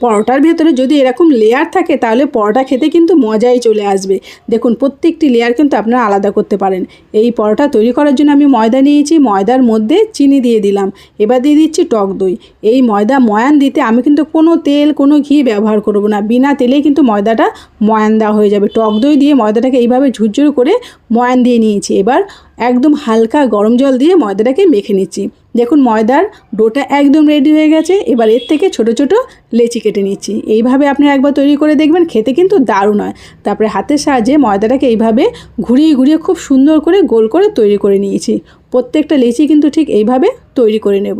পরোটার ভেতরে যদি এরকম লেয়ার থাকে, তাহলে পরোটা খেতে কিন্তু মজাই চলে আসবে। দেখুন, প্রত্যেকটি লেয়ার কিন্তু আপনারা আলাদা করতে পারেন। এই পরোটা তৈরি করার জন্য আমি ময়দা নিয়েছি, ময়দার মধ্যে চিনি দিয়ে দিলাম। এবার দিয়ে দিচ্ছি টক দই। এই ময়দা ময়ান দিতে আমি কিন্তু কোনো তেল, কোনো ঘি ব্যবহার করব না। বিনা তেলেই কিন্তু ময়দাটা ময়ান দেওয়া হয়ে যাবে। টক দই দিয়ে ময়দাটাকে এইভাবে ঝুরঝুর করে ময়ান দিয়ে নিয়েছি। এবার একদম হালকা গরম জল দিয়ে ময়দাটাকে মেখে নিচ্ছি। দেখুন ময়দার ডোটা একদম রেডি হয়ে গেছে। এবার এর থেকে ছোট ছোট লেচি কেটে নিচ্ছি। এইভাবে আপনি একবার তৈরি করে দেখবেন, খেতে কিন্তু দারুণ হয়। তারপরে হাতের সাহায্যে ময়দাটাকে এইভাবে ঘুরিয়ে ঘুরিয়ে খুব সুন্দর করে গোল করে তৈরি করে নিয়েছি। প্রত্যেকটা লেচি কিন্তু ঠিক এইভাবে তৈরি করে নেব।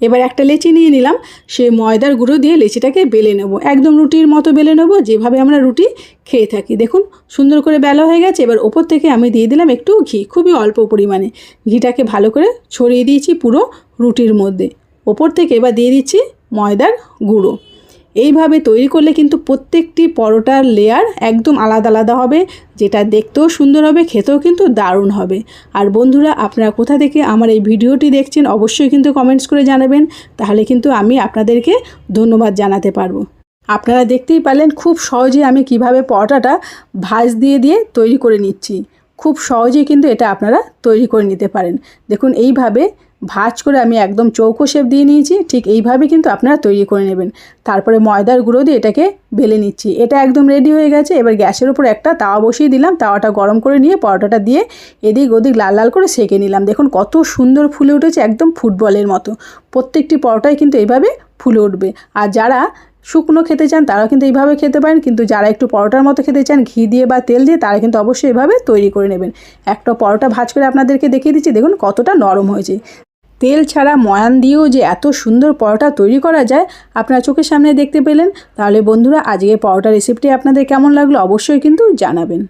এবার একটা লেচি নিয়ে নিলাম, সেই ময়দার গুঁড়ো দিয়ে লেচিটাকে বেলে নেব। একদম রুটির মতো বেলে নেব, যেভাবে আমরা রুটি খেয়ে থাকি। দেখুন, সুন্দর করে বেলা হয়ে গেছে। এবার ওপর থেকে আমি দিয়ে দিলাম একটু ঘি, খুবই অল্প পরিমাণে। ঘিটাকে ভালো করে ছড়িয়ে দিয়েছি পুরো রুটির মধ্যে। ওপর থেকে এবার দিয়ে দিচ্ছি ময়দার গুঁড়ো। এইভাবে তৈরি করলে কিন্তু প্রত্যেকটি পরোটার লেয়ার একদম আলাদা আলাদা হবে, যেটা দেখতেও সুন্দর হবে, খেতেও কিন্তু দারুণ হবে। আর বন্ধুরা, আপনারা কোথা থেকে আমার এই ভিডিওটি দেখছেন, অবশ্যই কিন্তু কমেন্টস করে জানাবেন। তাহলে কিন্তু আমি আপনাদেরকে ধন্যবাদ জানাতে পারব। আপনারা দেখতেই পারলেন, খুব সহজে আমি কীভাবে পরোটাটা ভাজ দিয়ে দিয়ে তৈরি করে নিচ্ছি। খুব সহজেই কিন্তু এটা আপনারা তৈরি করে নিতে পারেন। দেখুন, এইভাবে ভাজ করে আমি একদম চৌকো শেপ দিয়ে নিয়েছি, ঠিক এইভাবে কিন্তু আপনারা তৈরি করে নেবেন। তারপরে ময়দার গুঁড়ো দিয়ে এটাকে বেলে নিচ্ছি। এটা একদম রেডি হয়ে গেছে, এবার গ্যাসের উপর একটা তাওয়া বসিয়ে দিলাম, তাওয়াটা গরম করে নিয়ে পরোটাটা দিয়ে এদিক ওদিক লাল লাল করে সেঁকে নিলাম। দেখুন কত সুন্দর ফুলে উঠেছে একদম ফুটবলের মতো। প্রত্যেকটি পরোটাই কিন্তু এইভাবে ফুলে উঠবে। আর যারা শুকনো খেতে চান তারা কিন্তু এইভাবে খেতে পারেন। কিন্তু যারা একটু পরোটার মতো খেতে চান, ঘি দিয়ে বা তেল দিয়ে, তারা কিন্তু অবশ্যই এভাবে তৈরি করে নেবেন। একটা পরোটা ভাজ করে আপনাদেরকে দেখিয়ে দিচ্ছি, দেখুন কতটা নরম হয়েছে। তেল ছাড়া ময়ান দিয়েও যে এত সুন্দর পরোটা তৈরি করা যায়, আপনার চোখের সামনে দেখতে পেলেন। তাহলে বন্ধুরা আজকে পরোটা রেসিপিটি আপনাদের কেমন লাগল অবশ্যই কিন্তু জানাবেন।